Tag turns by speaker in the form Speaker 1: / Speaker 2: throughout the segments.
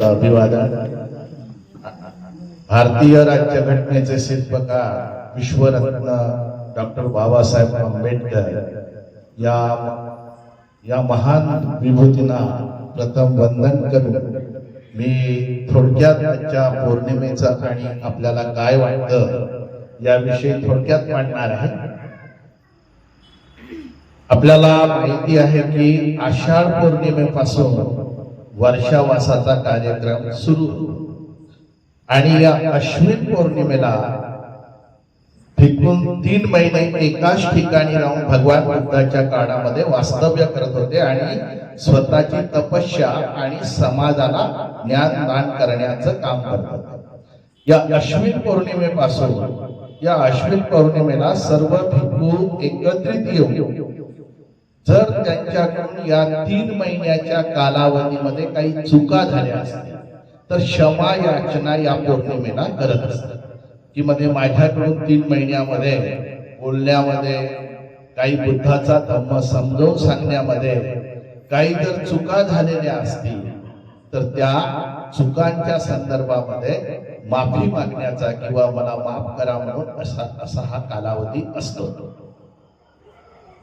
Speaker 1: अभिवादन. भारतीय राज्यघटनेचे शिल्पकार विश्वरत्न डॉक्टर बाबासाहेब आंबेडकर या या महान विभूतींना प्रथम वंदन करून मी थोडक्यात आजच्या पौर्णिमेचं आणि आपल्याला काय वाटतं याविषयी थोडक्यात मांडणार आहे. आपल्याला माहिती आहे की आषाढ पौर्णिमेपासून वर्षावासाचा कार्यक्रम सुरू होतो. आणि या अश्विन पौर्णिमेला भिकून तीन महिने एकाच ठिकाणी राहून भगवान बुद्धाच्या काळामध्ये वास्तव्य करत होते आणि स्वतःची तपस्या आणि समाजाला ज्ञान दान करण्याचं काम करत होते या अश्विन पौर्णिमेपासून या अश्विन पौर्णिमेला सर्व भिक्खू एकत्रित येऊन जर त्यांच्याकडून या तीन महिन्याच्या कालावधीमध्ये काही चुका झाल्या असतील तर क्षमा याचना या पौर्णिमेला करत असतात. की मध्ये माझ्याकडून तीन महिन्यामध्ये बोलण्यामध्ये काही बुद्धाचा धम्म समजावून सांगण्यामध्ये काही जर चुका झालेल्या असतील तर त्या चुकांच्या संदर्भामध्ये माफी मागण्याचा किंवा मला माफ करा म्हणून असा असा हा कालावधी असतो.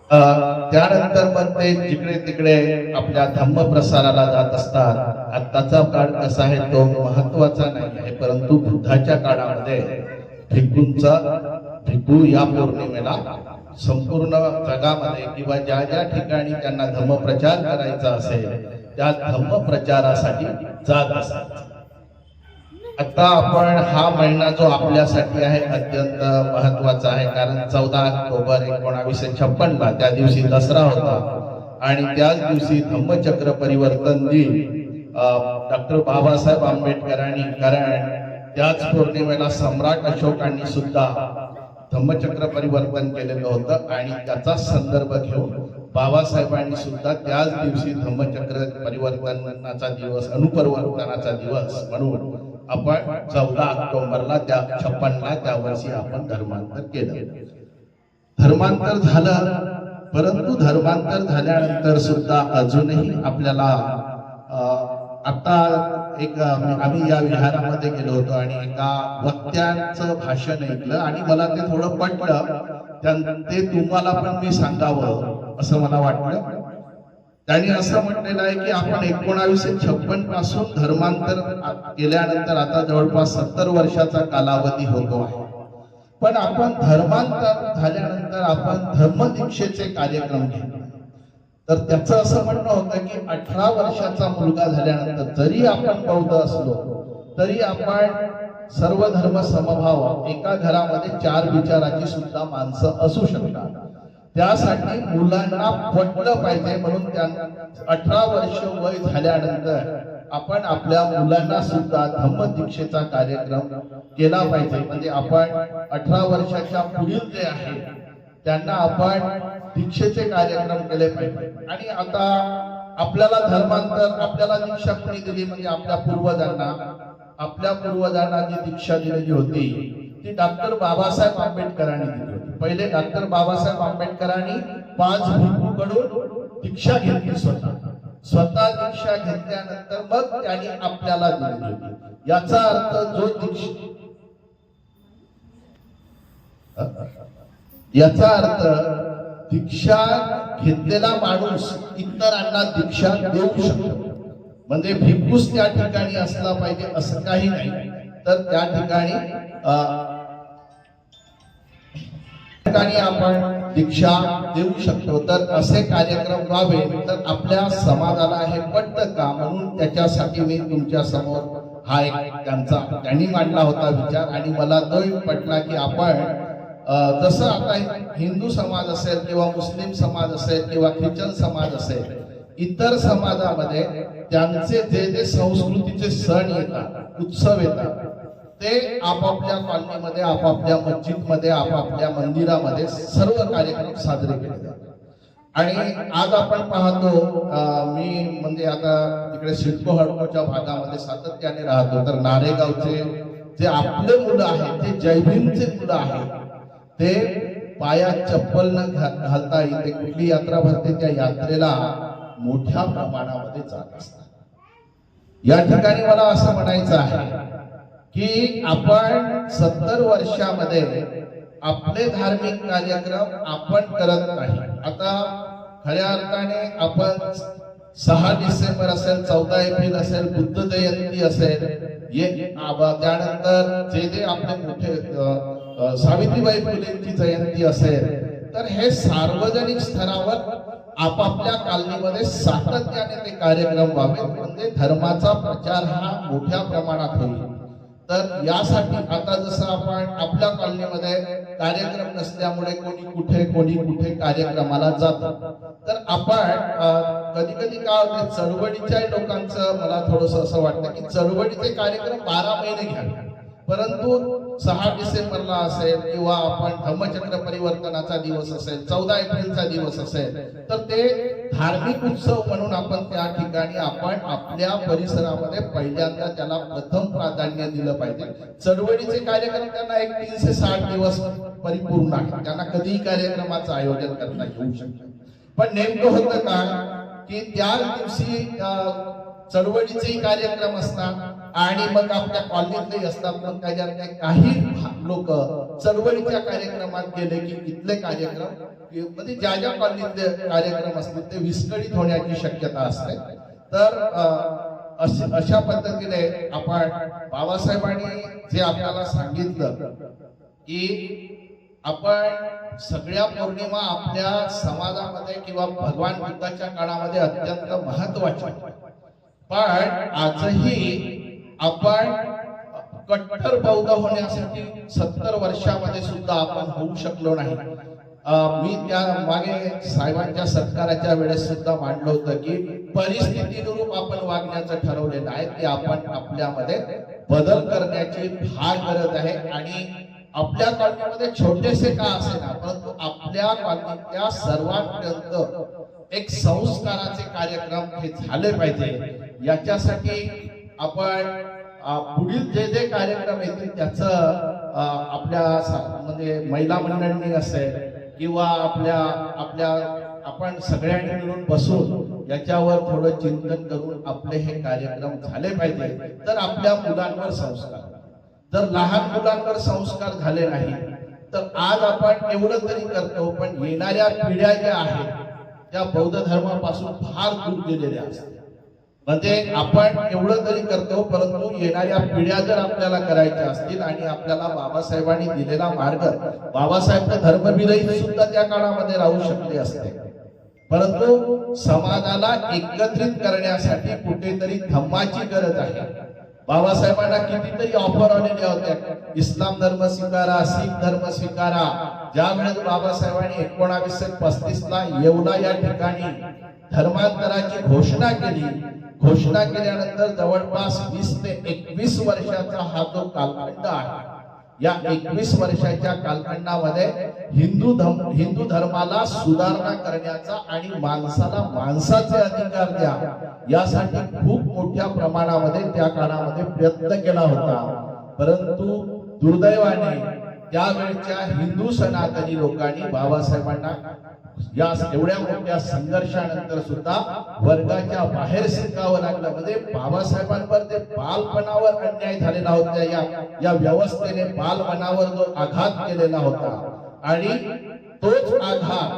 Speaker 1: त्यानंतर पण ते जिकडे तिकडे आपल्या धम्म प्रसाराला जात असतात. आत्ताचा काळ कसा आहे तो महत्त्वाचा नाही आहे परंतु बुद्धाच्या काळामध्ये भिक्खूंचा भिक्खू या पौर्णिमेला संपूर्ण जगामध्ये किंवा ज्या ज्या ठिकाणी त्यांना धम्मप्रचार करायचा असेल त्या धम्मप्रचारासाठी जात असतात. आता आपण हा महिना जो आपल्यासाठी आहे अत्यंत महत्त्वाचा आहे कारण चौदा ऑक्टोबर एकोणावीसशे छप्पन ला त्या दिवशी दसरा होता. आणि त्याच दिवशी धम्मचक्र परिवर्तन दिन डॉक्टर बाबासाहेब आंबेडकरांनी कारण त्याच पौर्णिमेला सम्राट अशोकांनी सुद्धा धम्मचक्र परिवर्तन केलेलं होतं आणि त्याचा संदर्भ घेऊन बाबासाहेबांनी सुद्धा त्याच दिवशी धम्मचक्र परिवर्तनाचा दिवस अनुपरिवर्तनाचा दिवस म्हणून आपण चौदा ऑक्टोबरला त्या छप्पनला त्या वर्षी आपण धर्मांतर केलं. धर्मांतर झालं परंतु धर्मांतर झाल्यानंतर सुद्धा अजूनही आपल्याला आता एक आम्ही या विहारामध्ये गेलो होतो आणि एका वक्त्यांचं भाषण ऐकलं आणि मला ते थोडं पटलं. ते तुम्हाला पण मी सांगावं असं मला वाटलं. त्यांनी असं म्हटलेलं आहे की आपण एकोणावीसशे छप्पनपासून धर्मांतर केल्यानंतर आता जवळपास सत्तर वर्षाचा कालावधी होतो आहे. पण आपण धर्मांतर झाल्यानंतर आपण धर्मदीक्षेचे कार्यक्रम घेतो. तर त्याचं असं म्हणणं होतं की अठरा वर्षाचा मुलगा झाल्यानंतर जरी आपण बौद्ध असलो तरी आपण सर्व धर्म समभाव एका घरामध्ये चार विचाराची सुद्धा माणसं असू शकतात. त्यासाठी मुलांना पटलं पाहिजे म्हणून त्यांना अठरा वर्ष वय झाल्यानंतर आपण आपल्या मुलांना सुद्धा धम्मदीक्षेचा कार्यक्रम केला पाहिजे. म्हणजे आपण अठरा वर्षाच्या पुढील जे आहे त्यांना आपण दीक्षेचे कार्यक्रम केले पाहिजे. आणि आता आपल्याला धर्मांतर आपल्याला दीक्षा कोणी दिली म्हणजे आपल्या पूर्वजांना. आपल्या पूर्वजांना जी दीक्षा दिलेली होती ती डॉक्टर बाबासाहेब आंबेडकरांनी दिली होती. पहिले डॉक्टर बाबासाहेब आंबेडकरांनी पाच भिक्खूकडून दीक्षा घेतली स्वतः. स्वतः दीक्षा घेतल्यानंतर मग त्यांनी आपल्याला दिली होती. याचा अर्थ जो दीक्षा याचा अर्थ दीक्षा घेतलेला माणूस इतरांना दीक्षा देऊ शकतो. म्हणजे भिक्खूच त्या ठिकाणी असला पाहिजे असं काही नाही. तर त्या ठिकाणी अं, ठिकाणी आपण दीक्षा देऊ शकतो. तर असे कार्यक्रम व्हावे तर आपल्या समाजाला हे पटतं का? म्हणून त्याच्यासाठी मी तुमच्यासमोर हा एक त्यांचा त्यांनी मांडला होता विचार. आणि मला तोही पटला की आपण जसं आता हिंदू समाज असेल किंवा मुस्लिम समाज असेल किंवा ख्रिश्चन समाज असेल इतर समाजामध्ये त्यांचे जे जे संस्कृतीचे सण येतात उत्सव येतात ते आपापल्या कॉलनीमध्ये आपापल्या मस्जिदमध्ये आपापल्या मंदिरामध्ये सर्व कार्यक्रम साजरे केले जातात. आणि आज आपण पाहतो मी म्हणजे आता तिकडे सिडको हडकोच्या भागामध्ये सातत्याने राहतो तर नारेगावचे जे आपले मुलं आहेत ते जयभीमचे मुलं आहेत ते पायात चप्पल न घा- घालता इथे कुठली यात्रा भरते त्या यात्रेला मोठ्या प्रमाणामध्ये जात असतात. या ठिकाणी मला असं म्हणायचं आहे की आपण सत्तर वर्षामध्ये आपले धार्मिक कार्यक्रम आपण करत नाही. आता खऱ्या अर्थाने आपण सहा डिसेंबर असेल चौदा एप्रिल असेल बुद्ध जयंती असेल त्यानंतर जे जे आपले मोठे सावित्रीबाई फुलेंची जयंती असेल तर हे सार्वजनिक स्तरावर आपापल्या कालनीमध्ये सातत्याने ते कार्यक्रम व्हावेत. म्हणजे धर्माचा प्रचार हा मोठ्या प्रमाणात होईल. तर यासाठी आता जसं आपण आपल्या कॉलनीमध्ये कार्यक्रम नसल्यामुळे कोणी कुठे कोणी कुठे कार्यक्रमाला जातात तर आपण कधी कधी काय होते चळवळीच्या लोकांचं मला थोडस असं वाटतं की चळवळीचे कार्यक्रम बारा महिने घ्यावे परंतु सहा डिसेंबरला असेल किंवा आपण धम्मचक्र परिवर्तनाचा दिवस असेल चौदा एप्रिलचा दिवस असेल तर ते धार्मिक उत्सव म्हणून आपण त्या ठिकाणी आपण आपल्या परिसरामध्ये पहिल्यांदा त्याला प्रथम प्राधान्य दिलं पाहिजे. चळवळीचे कार्यक्रम त्यांना एक तीनशे साठ दिवस परिपूर्ण आहे त्यांना कधीही कार्यक्रमाचं आयोजन करता येऊ शकतं पण नेमकं होतं का की त्या दिवशी चळवळीचेही कार्यक्रम असतात आणि मग आपल्या कॉलनीतलेही असतात. मग त्याच्यातले काही लोक चळवळीच्या कार्यक्रमात गेले की इथले कार्यक्रम म्हणजे ज्या ज्या कॉलनीतले कार्यक्रम असतील ते विस्कळीत होण्याची शक्यता असते. तर अशा पद्धतीने आपण बाबासाहेबांनी जे आपल्याला सांगितलं की आपण सगळ्या पौर्णिमा आपल्या समाजामध्ये किंवा भगवान बुद्धाच्या काळामध्ये अत्यंत महत्त्वाच्या पण आजही आपण कट्टर बौद्ध होण्यासाठी सत्तर वर्षामध्ये सुद्धा आपण होऊ शकलो नाही. मी त्या मागे साहेबांच्या सत्काराच्या वेळेस सुद्धा मांडलं होतं की परिस्थितीनुरूप आपण वागण्याचं ठरवलेलं आहे की आपण आपल्यामध्ये बदल करण्याची फार गरज आहे आणि आपल्या कॉलनीमध्ये छोटेसे का असेना परंतु आपल्या कॉलनीतल्या सर्वांपर्यंत एक संस्काराचे कार्यक्रम हे झाले पाहिजे. याच्यासाठी आपण पुढील जे जे कार्यक्रम येतील त्याच आपल्या म्हणजे महिला मंडळांनी असेल किंवा आपल्या आपल्या आपण सगळ्यांनी मिळून बसून याच्यावर थोडं चिंतन करून आपले हे कार्यक्रम झाले पाहिजे तर आपल्या मुलांवर संस्कार. जर लहान मुलांवर संस्कार झाले नाही तर आज आपण एवढं तरी करतो पण येणाऱ्या पिढ्या ज्या आहेत त्या बौद्ध धर्मापासून फार दूर गेलेल्या असतात. म्हणजे आपण एवढं तरी करतो परंतु येणाऱ्या पिढ्या जर आपल्याला करायच्या असतील आणि आपल्याला बाबासाहेबांनी दिलेला मार्ग बाबासाहेब तर धर्मविरहित सुद्धा त्या काळामध्ये राहू शकले असते. परंतु समाजाला एकत्रित करण्यासाठी कुठेतरी धम्माची गरज आहे. बाबासाहेबांना कितीतरी ऑफर आलेल्या होत्या इस्लाम धर्म स्वीकारा सिख धर्म स्वीकारा. ज्या वेळेस बाबासाहेबांनी एकोणावीसशे पस्तीस ला येवला या ठिकाणी धर्मांतराची घोषणा केली घोषणा केल्यानंतर जवळपास वीस ते एकवीस वर्षाचा हा जो कालखंड आहे या एकवीस वर्षाच्या कालखंडामध्ये हिंदू धर्म हिंदू धर्माला सुधारणा करण्याचा आणि माणसाला माणसाचे अधिकार द्या यासाठी खूप मोठ्या प्रमाणामध्ये त्या काळामध्ये प्रयत्न केला होता. परंतु दुर्दैवाने त्यावेळच्या हिंदू सनातनी लोकांनी बाबासाहेबांना या एवढ्या मोठ्या संघर्षानंतर सुद्धा वर्गाच्या बाहेर शिकावं लागलं. म्हणजे बाबासाहेबांवर ते बालपणावर अन्याय झालेला होता. या या व्यवस्थेने बालपणावर जो आघात केलेला होता. आणि तोच आघात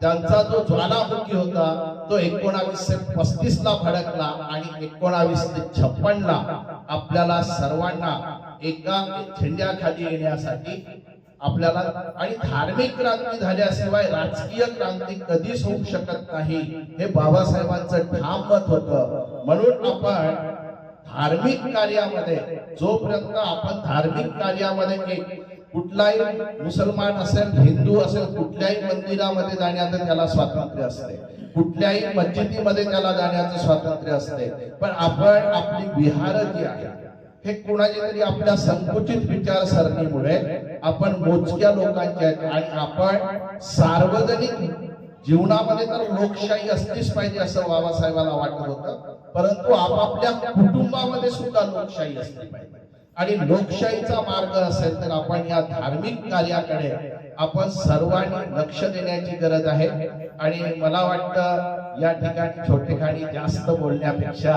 Speaker 1: त्यांचा जो ज्वालामुखी होता तो एकोणावीसशे पस्तीस ला भडकला आणि एकोणावीसशे छप्पन ला आपल्याला सर्वांना एका झेंड्याखाली येण्यासाठी आपल्याला आणि धार्मिक क्रांती झाल्याशिवाय राजकीय क्रांती कधीच होऊ शकत नाही. हे बाबासाहेबांचं ठाम मत होतं. म्हणून आपण धार्मिक कार्यामध्ये जोपर्यंत आपण धार्मिक कार्यामध्ये कुठलाही मुसलमान असेल हिंदू असेल कुठल्याही मंदिरामध्ये जाण्याचं त्याला स्वातंत्र्य असते. कुठल्याही मस्जिदीमध्ये त्याला जाण्याचं स्वातंत्र्य असते. पण आपण आपली विहार जी आहे हे कोणाची तरी आपल्या संकुचित विचारसरणीमुळे आपण मोजक्या लोकांच्या आणि आपण सार्वजनिक जीवनामध्ये तर लोकशाही असलीच पाहिजे असं बाबासाहेबांना वाटत होतं. परंतु आपापल्या कुटुंबामध्ये सुद्धा लोकशाही असली पाहिजे. आणि लोकशाहीचा मार्ग असेल तर आपण या धार्मिक कार्याकडे आपण सर्वांनी लक्ष देण्याची गरज आहे. आणि मला वाटतं या ठिकाणी छोटेखानी जास्त बोलण्यापेक्षा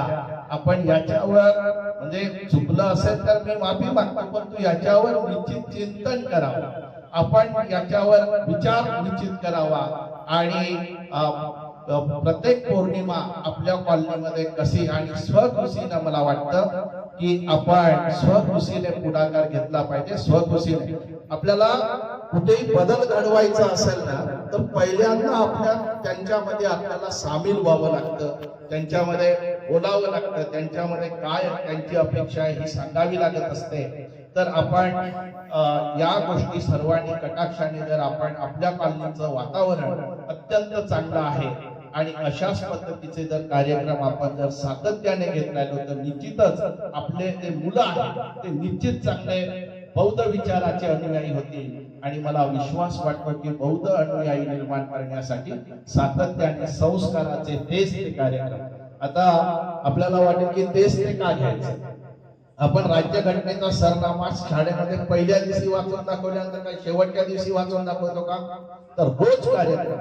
Speaker 1: आपण याच्यावर म्हणजे चुकलं असेल तर मी माफी मागतो पण तू याच्यावर निश्चित चिंतन करावं. आपण याच्यावर विचार निश्चित करावा. आणि प्रत्येक पौर्णिमा आपल्या कॉलनीमध्ये कशी आणि स्वखुशीनं मला वाटतं की आपण स्वखुशीने पुढाकार घेतला पाहिजे स्वखुशीने. आपल्याला कुठेही बदल घडवायचा असेल ना तर पहिल्यांदा आपल्या त्यांच्यामध्ये आपल्याला सामील व्हावं लागतं. त्यांच्यामध्ये बोलावं लागतं. त्यांच्यामध्ये काय त्यांची अपेक्षा आहे ही सांगावी लागत असते. तर आपण या गोष्टी सर्वांनी कटाक्षाने जर आपण आपल्या कॉलनीचं वातावरण अत्यंत चांगलं आहे आणि अशाच पद्धतीचे जर कार्यक्रम आपण जर सातत्याने घेत राहिलो तर निश्चितच आपले जे मुलं आहेत ते निश्चित चांगले बौद्ध विचाराचे अनुयायी होतील. आणि मला विश्वास वाटतो की बौद्ध अनुयायी निर्माण करण्यासाठी सातत्याने संस्काराचे तेच ते कार्यक्रम. आता आपल्याला वाटेल की तेच ते का घ्यायचं? आपण राज्यघटनेचा सरनामा शाळेमध्ये पहिल्या दिवशी वाचून दाखवल्यानंतर काय शेवटच्या दिवशी वाचून दाखवतो का? तर रोज कार्यक्रम.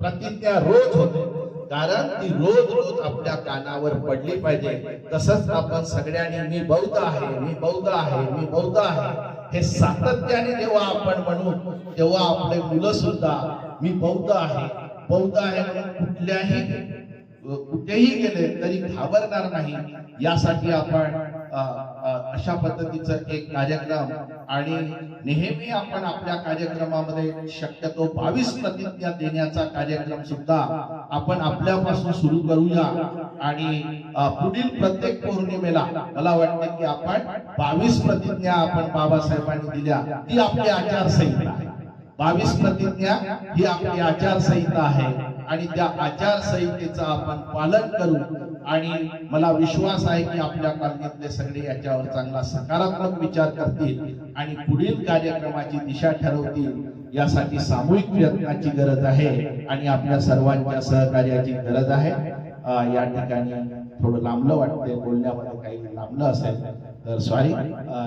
Speaker 1: प्रतिज्ञा रोज होते. कारण ती रोज रोज आपल्या कानावर पडली पाहिजे. तसंच आपण सगळ्यांनी मी बौद्ध आहे मी बौद्ध आहे मी बौद्ध आहे. हे सातत्याने जेव्हा आपण म्हणू तेव्हा आपले मुलं सुद्धा मी बौद्ध आहे. बौद्ध आहे म्हणून कुठल्याही कुठेही गेले तरी घाबरणार नाही. यासाठी आपण अशा पद्धतीचं एक कार्यक्रम आणि नेहमी आपण आपल्या कार्यक्रमामध्ये शक्यतो बावीस प्रतिज्ञा देण्याचा कार्यक्रम सुद्धा आपण आपल्यापासून सुरू करूया. आणि पुढील प्रत्येक पौर्णिमेला मला वाटतं की आपण बावीस प्रतिज्ञा आपण बाबासाहेबांनी दिल्या ती आपली आचारसंहिता आहे. बावीस प्रतिज्ञा ही आपली आचारसंहिता आहे आणि त्या आचारसंहितेचं आपण पालन करू. आणि मला विश्वास आहे की आपल्या कॉलनीतले सगळे याच्यावर चांगला सकारात्मक विचार करतील आणि पुढील कार्यक्रमाची दिशा ठरवतील यासाठी सामूहिक प्रयत्नाची गरज आहे आणि आपल्या सर्वांच्या सहकार्याची गरज आहे. या ठिकाणी थोडं लांबलं वाटतंय बोलण्यामध्ये काही लांबलं असेल तर सॉरी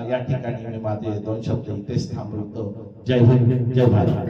Speaker 1: या ठिकाणी मी माझे दोन शब्द इथेच थांबवतो. जय हिंद जय भारत.